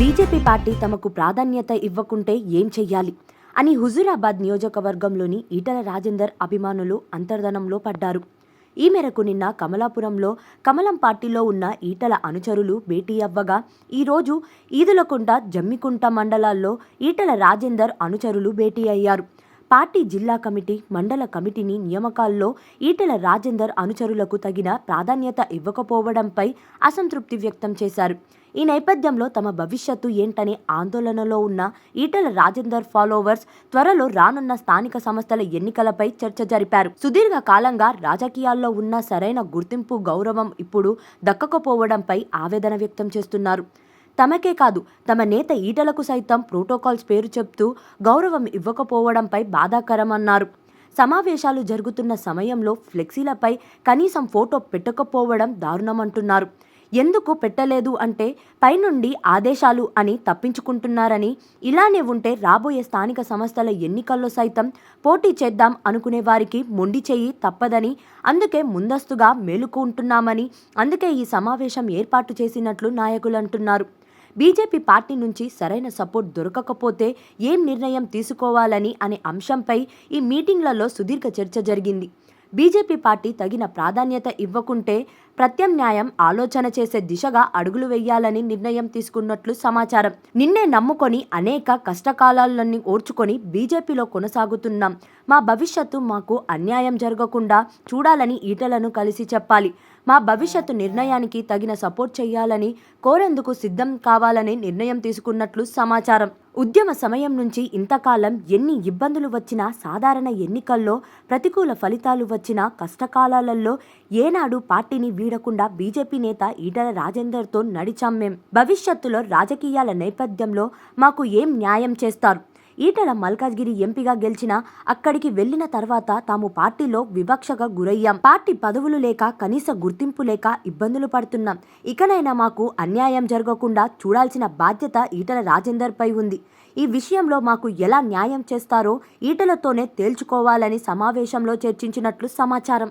BJP party తమకు ప్రాధాన్యత ఇవ్వకుంటే ఏం చెయ్యాలి? అని హుజూరాబాద్ నియోజకవర్గంలోని ఈటల రాజేందర్ అభిమానులు అంతర్ధనంలో పడ్డారు. ఈ మేరకు నిన్న కమలాపురంలో కమలం పార్టీలో ఉన్న ఈటల అనుచరులు భేటీ అవ్వగా ఈరోజు ఈదులకుంట జమ్మికుంట మండలాల్లో ఈటల రాజేందర్ అనుచరులు భేటీ అయ్యారు. పార్టీ జిల్లా కమిటీ మండల కమిటీని నియామకాల్లో ఈటెల రాజేందర్ అనుచరులకు తగిన ప్రాధాన్యత ఇవ్వకపోవడంపై అసంతృప్తి వ్యక్తం చేశారు. ఈ నేపథ్యంలో తమ భవిష్యత్తు ఏంటనే ఆందోళనలో ఉన్న ఈటల రాజేందర్ ఫాలోవర్స్ త్వరలో రానున్న స్థానిక సంస్థల ఎన్నికలపై చర్చ జరిపారు. సుదీర్ఘ కాలంగా రాజకీయాల్లో ఉన్న సరైన గుర్తింపు గౌరవం ఇప్పుడు దక్కకపోవడంపై ఆవేదన వ్యక్తం చేస్తున్నారు. తమకే కాదు తమ నేత ఈటలకు సైతం ప్రోటోకాల్స్ పేరు చెప్తూ గౌరవం ఇవ్వకపోవడంపై బాధాకరమన్నారు. సమావేశాలు జరుగుతున్న సమయంలో ఫ్లెక్సీలపై కనీసం ఫోటో పెట్టకపోవడం దారుణమంటున్నారు. ఎందుకు పెట్టలేదు అంటే పైనుండి ఆదేశాలు అని తప్పించుకుంటున్నారని ఇలానే ఉంటే రాబోయే స్థానిక సంస్థల ఎన్నికల్లో సైతం పోటీ చేద్దాం అనుకునే వారికి మొండి చేయి తప్పదని అందుకే ముందస్తుగా మేలుకుంటున్నామని అందుకే ఈ సమావేశం ఏర్పాటు చేసినట్లు నాయకులు అంటున్నారు. బీజేపీ పార్టీ నుంచి సరైన సపోర్ట్ దొరకకపోతే ఏం నిర్ణయం తీసుకోవాలని అనే అంశంపై ఈ మీటింగ్లలో సుదీర్ఘ చర్చ జరిగింది. బీజేపీ పార్టీ తగిన ప్రాధాన్యత ఇవ్వకుంటే ప్రత్యామ్నాయం ఆలోచన చేసే దిశగా అడుగులు వేయాలని నిర్ణయం తీసుకున్నట్లు సమాచారం. నిన్నే నమ్ముకొని అనేక కష్టకాలాలన్నీ ఓర్చుకొని బీజేపీలో కొనసాగుతున్నాం. మా భవిష్యత్తు మాకు అన్యాయం జరగకుండా చూడాలని ఈటలను కలిసి చెప్పాలి. మా భవిష్యత్తు నిర్ణయానికి తగిన సపోర్ట్ చేయాలని కోరేందుకు సిద్ధం కావాలని నిర్ణయం తీసుకున్నట్లు సమాచారం. ఉద్యమ సమయం నుంచి ఇంతకాలం ఎన్ని ఇబ్బందులు వచ్చినా సాధారణ ఎన్నికల్లో ప్రతికూల ఫలితాలు వచ్చినా కష్టకాలాలలో ఏనాడు పార్టీని వీడకుండా బీజేపీ నేత ఈటల రాజేందర్తో నడిచాం మేం. భవిష్యత్తులో రాజకీయాల నేపథ్యంలో మాకు ఏం న్యాయం చేస్తారు? ఈటల మల్కాజ్గిరి ఎంపీగా గెలిచిన అక్కడికి వెళ్ళిన తర్వాత తాము పార్టీలో వివక్షగా గురయ్యాం. పార్టీ పదవులు లేక కనీస గుర్తింపు లేక ఇబ్బందులు పడుతున్నాం. ఇకనైనా మాకు అన్యాయం జరగకుండా చూడాల్సిన బాధ్యత ఈటల రాజేందర్ పై ఉంది. ఈ విషయంలో మాకు ఎలా న్యాయం చేస్తారో ఈటలతోనే తేల్చుకోవాలని సమావేశంలో చర్చించినట్లు సమాచారం.